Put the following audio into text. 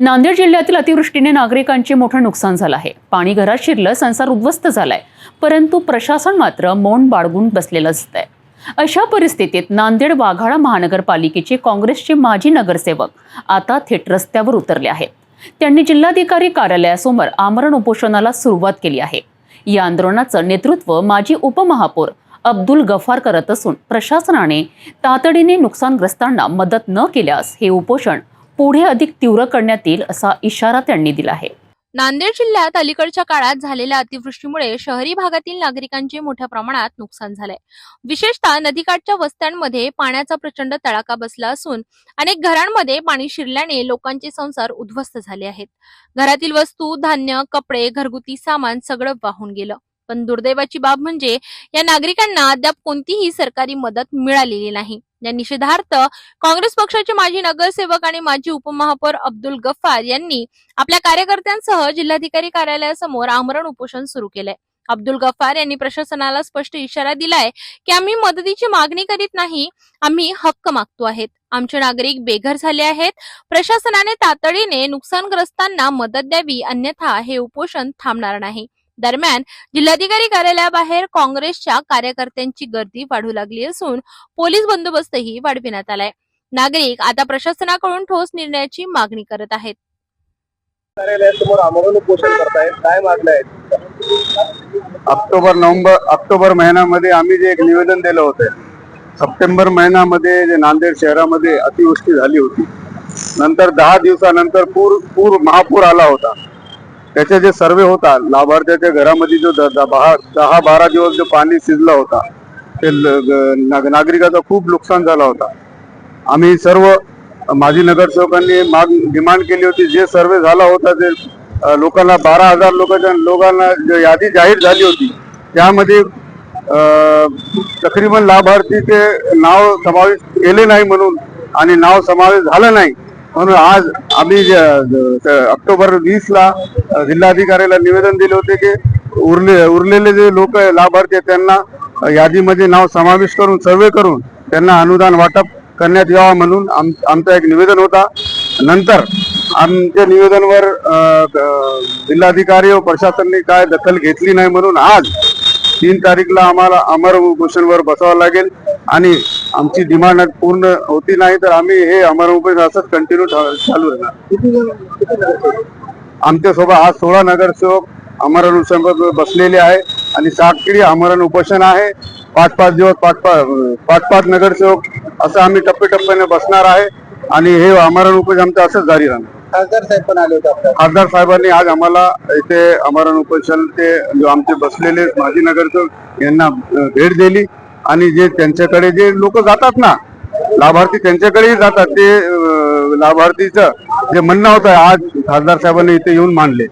नांदेड जिल्ह्यातील अतिवृष्टीने नागरिकांचे मोठं नुकसान झालं आहे. पाणी घरात शिरलं संसार उद्ध्वस्त झालाय. परंतु प्रशासन मात्र मौन बाळगून बसलेलं दिसतंय. अशा परिस्थितीत नांदेड वाघाळा महानगरपालिकेचे काँग्रेसचे माजी नगरसेवक आता थेट रस्त्यावर उतरले आहेत. त्यांनी जिल्हाधिकारी कार्यालयासमोर आमरण उपोषणाला सुरुवात केली आहे. या आंदोलनाचं नेतृत्व माजी उपमहापौर अब्दुल गफार करत असून प्रशासनाने तातडीने नुकसानग्रस्तांना मदत न केल्यास हे उपोषण पुढे अधिक तीव्र करण्यात येईल असा इशारा त्यांनी दिला आहे. नांदेड जिल्ह्यात अलीकडच्या काळात झालेल्या अतिवृष्टीमुळे शहरी भागातील नागरिकांचे मोठ्या प्रमाणात नुकसान झालंय. विशेषतः नदीकाठच्या वस्त्यांमध्ये पाण्याचा प्रचंड तडाखा बसला असून अनेक घरांमध्ये पाणी शिरल्याने लोकांचे संसार उद्ध्वस्त झाले आहेत. घरातील वस्तू धान्य कपडे घरगुती सामान सगळं वाहून गेलं. पण दुर्दैवाची बाब म्हणजे या नागरिकांना अद्याप कोणतीही सरकारी मदत मिळालेली नाही. या निषेधार्थ काँग्रेस पक्षाचे माजी नगरसेवक आणि माजी उपमहापौर अब्दुल गफ्फार यांनी आपल्या कार्यकर्त्यांसह जिल्हाधिकारी कार्यालयासमोर आमरण उपोषण सुरू केलंय. अब्दुल गफ्फार यांनी प्रशासनाला स्पष्ट इशारा दिलाय की आम्ही मदतीची मागणी करीत नाही आम्ही हक्क मागतो आहेत. आमचे नागरिक बेघर झाले आहेत. प्रशासनाने तातडीने नुकसानग्रस्तांना मदत द्यावी अन्यथा हे उपोषण थांबणार नाही. दरम्यान जिल्हाधिकारी कार्यालयाबाहेर काँग्रेसच्या कार्यकर्त्यांची गर्दी वाढू लागली असून पोलीस बंदोबस्तही वाढविण्यात आलाय. नागरिक आता प्रशासनाकडून ठोस निर्णयाची मागणी करत आहेत. कार्यालयासमोर आमरण उपोषण करतायत. काय मागण्या आहेत? ऑक्टोबर नोव्हेंबर ऑक्टोबर महिन्यामध्ये आम्ही जे एक निवेदन दिलं होतं सप्टेंबर महिन्यामध्ये जे नांदेड शहरामध्ये अतिवृष्टी झाली होती. नंतर दहा दिवसानंतर पूर पूर महापूर आला होता. त्याचे जे सर्वे होता लाभार्थ्याच्या घरामध्ये जो द- बहा- दहा बारा दिवस जो पाणी शिजला होता ते ल- ग- नाग- नागरिकाचं खूप नुकसान झाला होता. आम्ही सर्व माजी नगरसेवकांनी माग डिमांड केली होती जे सर्वे झाला होता ते लोकांना बारा हजार लोकांच्या लोकांना जे यादी जाहीर झाली होती त्यामध्ये अ, तकरीबन लाभार्थीचे नाव समावेश केले नाही म्हणून आणि नाव समावेश झालं नाही म्हणून आज आम्ही ऑक्टोबर वीस ला जिल्हाधिकाऱ्याला निवेदन दिले होते की उरले उरलेले जे लोक लाभार्थी आहेत त्यांना यादीमध्ये नाव समावेश करून सर्वे करून त्यांना अनुदान वाटप करण्यात यावं म्हणून आम आमचा एक निवेदन होता. नंतर आमच्या निवेदनवर जिल्हाधिकारी व प्रशासनाने काय दखल घेतली नाही म्हणून आज तीन तारीखला आम्हाला अमर उपोषणवर बसावं लागेल आणि आमची डिमांड पूर्ण होती नाही तर आम्ही हे अमर उपोषण असंच कंटिन्यू चालू राहणार आमच्यासोबत आज सोळा नगरसेवक अमरण उपोषण बसलेले आहे आणि सातकिडी अमरण उपोषण आहे. पाच पाच दिवस पाच पाच पाच पाच नगरसेवक असं आम्ही टप्प्याटप्प्याने बसणार आहे आणि हे अमरण उपोषण आमचं असंच जारी राहणार. खासदार साहेब पण आले होते खासदार साहेबांनी आज आम्हाला इथे अमरण उपोषण ते आमचे बसलेले माजी नगरसेवक यांना भेट दिली. आणि जे त्यांच्याकडे जे लोक जातात ना लाभार्थी त्यांच्याकडेही जातात. ते लाभार्थीचं जे म्हणणं होतं आज खासदार साहेबांनी इथे येऊन मांडले.